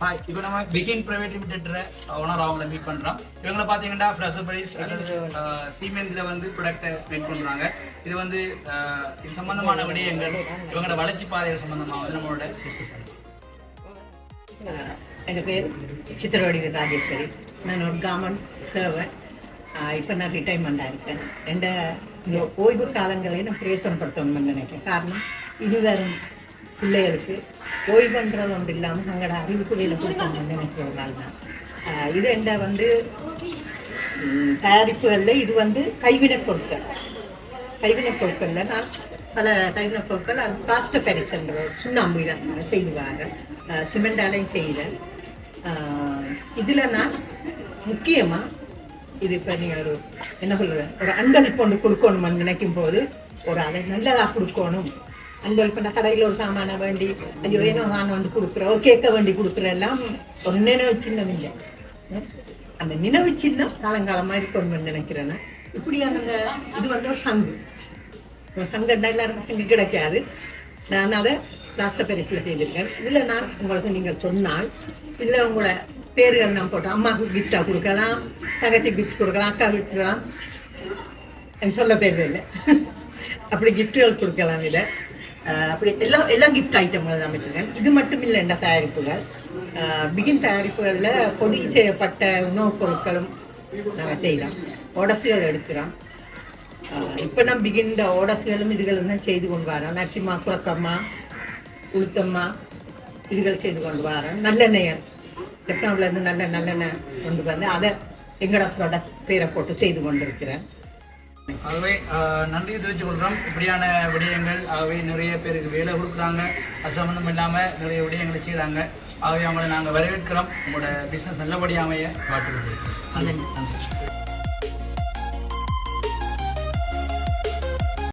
Hi இப்போ நம்ம begin private limited owner அவங்கள மீட் பண்ணுறோம் இவங்கள பார்த்தீங்கன்னா ஃப்ரெஷபரிஸ் அல்லது சீமெந்தில் வந்து ப்ராடக்ட்டை மேக் பண்ணுறாங்க இது வந்து இது சம்பந்தமான விடயங்கள் இவங்களோட வளர்ச்சி பாதைகள் சம்பந்தமாக வந்து நம்மளோட என் பேர் சித்திரவடிவு ராஜேஸ்வரி. நான் ஒரு கவர்மெண்ட் சர்வன் இப்போ நான் ரிட்டைர்மெண்ட்டாக இருக்கேன். எந்த இந்த ஓய்வு காலங்களை நான் பிரயோசனப்படுத்தணும்னு நினைக்கிறேன். காரணம் இனி வரும் பிள்ளைகளுக்கு ஓய்வுன்றது ஒன்று இல்லாமல் தங்களோட அறிவுக்குறையில் கொடுக்கணும்னு நினைக்கிறதுனால தான். இது என்ன வந்து தயாரிப்புகளில் இது வந்து கைவினைப் பொருட்கள். கைவினைப் பொருட்களில் நான் பல கைவினைப் பொருட்கள் அது பிளாஸ்டர் பெரிசன்ற சுண்ணாம்பு செய்வாங்க. சிமெண்டாலையும் செய்கிறேன் இதில் நான் முக்கியமாக இது இப்போ நீங்கள் ஒரு என்ன சொல்லுவேன் ஒரு அன்பளிப்பு ஒன்று கொடுக்கணும்னு நினைக்கும் போது ஒரு அதை நல்லதாக கொடுக்கணும். அன்பளிப்பு பண்ண கடையில் ஒரு சாமானை வேண்டி ஐயோ ஏனோ நான் வந்து கொடுக்குறேன் ஒரு கேட்க வேண்டி கொடுக்குறேன் எல்லாம் ஒரு நினைவு சின்னம் இல்லை அந்த நினைவு சின்னம் காலங்காலமாக இருக்கணும்னு நினைக்கிறேன் இப்படி அந்த இது வந்து ஒரு சங்கு ஒரு சங்கம்னா எல்லாருக்கும் சங்கு கிடைக்காது நான் அதை லாஸ்ட்டாக பரிசில் செய்திருக்கேன் இல்லை நான் உங்களுக்கு நீங்கள் சொன்னால் இதில் உங்களோட பேர்கள் நான் போட்டோம் அம்மாவுக்கு கிஃப்டாக கொடுக்கலாம் தங்கச்சி கிஃப்ட் கொடுக்கலாம் அக்கா கிஃப்ட் கொடுக்கலாம் சொல்ல தேவையில்லை அப்படி கிஃப்ட்டுகள் கொடுக்கலாம் இதை அப்படி எல்லாம் எல்லாம் கிஃப்ட் ஐட்டங்கள் தான் வச்சுருக்கேன். இது மட்டும் இல்லை என்ன தயாரிப்புகள். பிகின் தயாரிப்புகளில் பொதி செய்யப்பட்ட உணவுப் பொருட்களும் நாங்கள் செய்கிறோம் ஒடசுகள் எடுக்கிறோம். இப்போ நான் பிகின் ஓடசுகளும் இதுகளும் தான் செய்து கொண்டு வரோம் நரசிம்மா குரக்கம்மா உளுத்தம்மா இதுகள் செய்து கொண்டு வரோம் நல்லெண்ணெய் இருந்து நல்ல நல்லெண்ணெய் கொண்டு வந்து அதை எங்களோட ப்ராடக்ட் பேரை போட்டு செய்து கொண்டு இருக்கிறேன் ஆகவே நன்றியை நன்றி தெரிவித்துக் கொள்கிறோம். இப்படியான விடயங்கள் ஆகவே நிறைய பேருக்கு வேலை கொடுக்குறாங்க. அது சம்மந்தம் இல்லாமல் நிறைய விடயங்களை செய்கிறாங்க ஆகவே அவங்களை நாங்கள் வரவேற்கிறோம். உங்களோட பிஸ்னஸ் நல்லபடியாக அமைய வாழ்த்துக்கள். நன்றி. நன்றி.